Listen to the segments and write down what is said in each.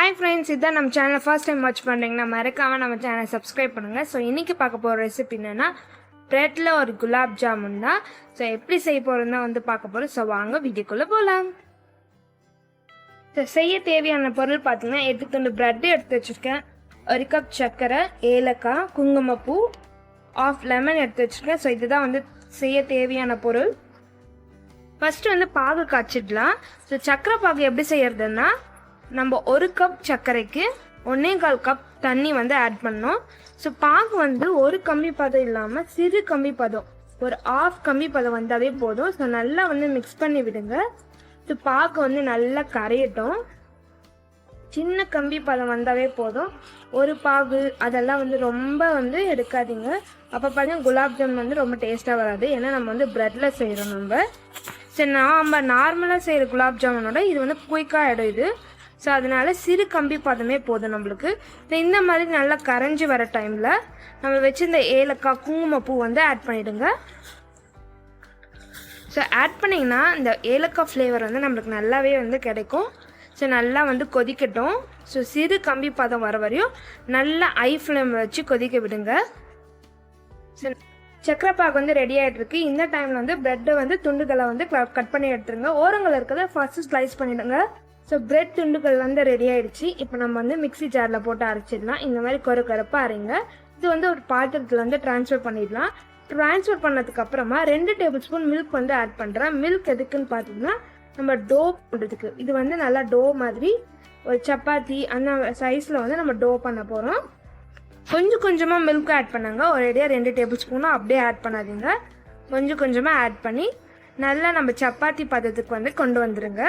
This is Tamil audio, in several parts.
ஹாய் ஃப்ரெண்ட்ஸ் இதான் நம்ம சேனலை ஃபர்ஸ்ட் டைம் வாட்ச் பண்ணுறீங்கன்னா மறக்காமல் நம்ம சேனலை சப்ஸ்கிரைப் பண்ணுங்கள் ஸோ இன்றைக்கி பார்க்க போகிற ரெசிபி என்னென்னா ப்ரெட்டில் ஒரு குலாப் ஜாமுன் தான். ஸோ எப்படி செய்ய போகிறோம் தான் வந்து பார்க்க போகிறோம் ஸோ வாங்க வீடியோக்குள்ளே போகலாம் ஸோ செய்ய தேவையான பொருள் பார்த்தீங்கன்னா எட்டு துண்டு ப்ரெட்டு எடுத்து வச்சுருக்கேன். ஒரு கப் சர்க்கரை ஏலக்காய் குங்குமப்பூ ஆஃப் லெமன் எடுத்து வச்சுருக்கேன். ஸோ இதுதான் வந்து செய்ய தேவையான பொருள். ஃபஸ்ட்டு வந்து பாகு காய்ச்சிடலாம். ஸோ சர்க்கரை பாகு எப்படி செய்யறதுன்னா நம்ம ஒரு கப் சர்க்கரைக்கு ஒன்றே கால் கப் தண்ணி வந்து ஆட் பண்ணோம் ஸோ பாகு வந்து ஒரு கம்பி பதம் இல்லாமல் சிறு கம்பி பதம். ஒரு ஆஃப் கம்பி பதம் வந்தாவே போதும். ஸோ நல்லா வந்து மிக்ஸ் பண்ணி விடுங்க. ஸோ பாகு வந்து நல்லா கரையட்டும். சின்ன கம்பி பதம் வந்தாவே போதும். ஒரு பாகு அதெல்லாம் வந்து ரொம்ப வந்து எடுக்காதீங்க. அப்போ பார்த்தீங்கன்னா குலாப் ஜாமுன் வந்து ரொம்ப டேஸ்ட்டாக வராது. ஏன்னா நம்ம வந்து ப்ரெட்டில் செய்கிறோம் நம்ம. சரி நாம் நார்மலாக செய்கிற குலாப் ஜாமுனோட இது வந்து குயிக்காக இடம் இது. ஸோ அதனால் சிறு கம்பி பதமே போதும் நம்மளுக்கு. இந்த மாதிரி நல்லா கரைஞ்சி வர டைமில் நம்ம வச்சுருந்த ஏலக்காய் குங்குமப்பூ வந்து ஆட் பண்ணிவிடுங்க ஸோ ஆட் பண்ணிங்கன்னா இந்த ஏலக்காய் ஃப்ளேவர் வந்து நம்மளுக்கு நல்லாவே வந்து கிடைக்கும். ஸோ நல்லா வந்து கொதிக்கட்டும். ஸோ சிறு கம்பி பதம் வர வரையும் நல்லா ஐ ஃப்ளேம் வச்சு கொதிக்க விடுங்க. ஸோ சக்கரை பாக்கு வந்து ரெடி ஆகிட்டுருக்கு இந்த டைமில் வந்து ப்ரெட்டை வந்து துண்டுகளை வந்து கட் பண்ணி எடுத்துருங்க. ஓரங்கள் இருக்கிறத ஃபஸ்ட்டு ஸ்லைஸ் பண்ணிவிடுங்க ஸோ பிரெட் துண்டுகள் வந்து ரெடி ஆகிடுச்சு இப்போ நம்ம வந்து மிக்ஸி ஜாரில் போட்டு அரைச்சிடலாம். இந்த மாதிரி கொர கொரப்பாக அரைங்க. இது வந்து ஒரு பாத்திரத்தில் வந்து ட்ரான்ஸ்ஃபர் பண்ணிடலாம். ட்ரான்ஸ்ஃபர் பண்ணதுக்கு அப்புறமா ரெண்டு டேபிள் ஸ்பூன் மில்க் வந்து ஆட் பண்ணுறேன் மில்க் எதுக்குன்னு பார்த்தீங்கன்னா நம்ம டோ பண்ணுறதுக்கு இது வந்து நல்லா டோ மாதிரி ஒரு சப்பாத்தி அந்த சைஸில் வந்து நம்ம டோ பண்ண போகிறோம் கொஞ்சம் கொஞ்சமாக மில்க் ஆட் பண்ணாங்க. ஒரேடியாக ரெண்டு டேபிள் ஸ்பூனும் அப்படியே ஆட் பண்ணாதீங்க. கொஞ்சம் கொஞ்சமாக ஆட் பண்ணி நல்லா நம்ம சப்பாத்தி பதத்துக்கு வந்து கொண்டு வந்துடுங்க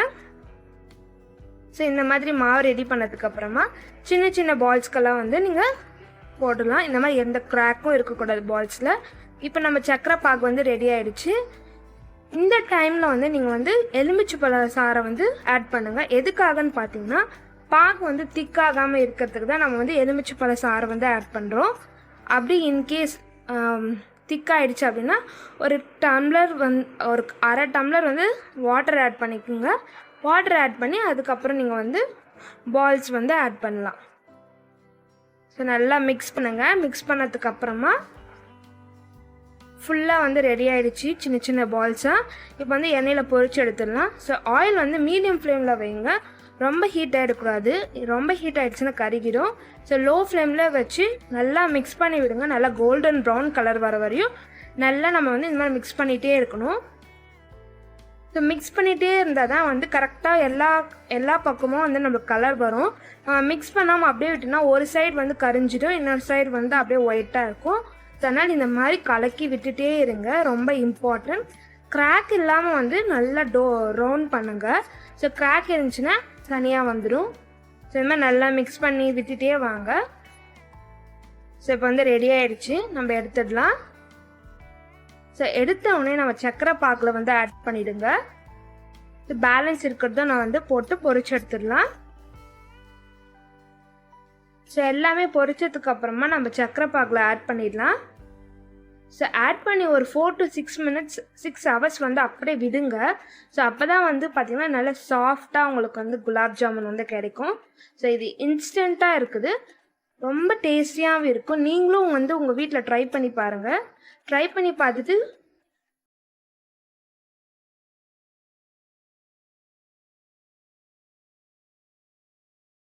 ஸோ இந்த மாதிரி மாவு ரெடி பண்ணதுக்கப்புறமா சின்ன சின்ன பால்ஸ்க்கெல்லாம் வந்து நீங்கள் போடலாம் இந்த மாதிரி எந்த கிராக்கும் இருக்கக்கூடாது பால்ஸில் இப்போ நம்ம சக்கரை பாக் வந்து ரெடி ஆயிடுச்சு. இந்த டைமில் வந்து நீங்கள் வந்து எலுமிச்சை பழ சாறை வந்து ஆட் பண்ணுங்கள் எதுக்காகன்னு பார்த்தீங்கன்னா பாகு வந்து திக்காகாமல் இருக்கிறதுக்கு தான் நம்ம வந்து எலுமிச்சை பழ சாறை வந்து ஆட் பண்ணுறோம் அப்படி இன்கேஸ் திக்காயிடுச்சு அப்படின்னா ஒரு டம்ளர் வந் ஒரு அரை டம்ளர் வந்து வாட்டர் ஆட் பண்ணிக்கோங்க. வாட்டர் ஆட் பண்ணி அதுக்கப்புறம் நீங்கள் வந்து பால்ஸ் வந்து ஆட் பண்ணலாம். ஸோ நல்லா மிக்ஸ் பண்ணுங்கள் மிக்ஸ் பண்ணதுக்கப்புறமா ஃபுல்லாக வந்து ரெடி ஆயிடுச்சு சின்ன சின்ன பால்ஸாக இப்போ வந்து எண்ணெயில் பொறிச்சு எடுத்துடலாம். ஸோ ஆயில் வந்து மீடியம் ஃப்ளேமில் வைங்க. ரொம்ப ஹீட் ஆகிடக்கூடாது ரொம்ப ஹீட் ஆகிடுச்சுன்னா கருகிடும். ஸோ லோ ஃப்ளேமில் வச்சு நல்லா மிக்ஸ் பண்ணி விடுங்க. நல்லா கோல்டன் ப்ரௌன் கலர் வர வரையும். நல்லா நம்ம வந்து இந்த மாதிரி மிக்ஸ் பண்ணிகிட்டே இருக்கணும். ஸோ மிக்ஸ் பண்ணிகிட்டே இருந்தால் தான் வந்து கரெக்டாக எல்லா எல்லா பக்கமும் வந்து நம்மளுக்கு கலர் வரும். மிக்ஸ் பண்ணாமல் அப்படியே விட்டோம்னா ஒரு சைடு வந்து கரிஞ்சிடும் இன்னொரு சைடு வந்து அப்படியே ஒயிட்டாக இருக்கும். அதனால் இந்த மாதிரி கலக்கி விட்டுட்டே இருங்க. ரொம்ப இம்பார்ட்டண்ட் கிராக் இல்லாமல் வந்து நல்லா டோ ரவுண்ட் பண்ணுங்கள் ஸோ கிராக் இருந்துச்சுன்னா தனியாக வந்துடும் ஸோ இந்த மாதிரி நல்லா மிக்ஸ் பண்ணி விட்டுட்டே வாங்க. ஸோ இப்போ வந்து ரெடி ஆயிடுச்சு. நம்ம எடுத்துடலாம். ஸோ எடுத்த உடனே நம்ம சக்கரை பாக்கில் வந்து ஆட் பண்ணிவிடுங்க பேலன்ஸ் இருக்கிறத நான் வந்து போட்டு பொறிச்சு எடுத்துடலாம். ஸோ எல்லாமே பொறிச்சதுக்கு அப்புறமா நம்ம சக்கரை பாக்கில் ஆட் பண்ணிடலாம். ஸோ ஆட் பண்ணி ஒரு four to six minutes six hours வந்து அப்படியே விடுங்க. ஸோ அப்போ தான் வந்து பார்த்திங்கன்னா நல்லா சாஃப்டாக உங்களுக்கு வந்து குலாப் ஜாமுன் வந்து கிடைக்கும். ஸோ இது இன்ஸ்டண்ட்டாக இருக்குது. ரொம்ப டேஸ்டியாகவும் இருக்கும். நீங்களும் வந்து உங்கள் வீட்டில் ட்ரை பண்ணி பாருங்கள் ட்ரை பண்ணி பார்த்துட்டு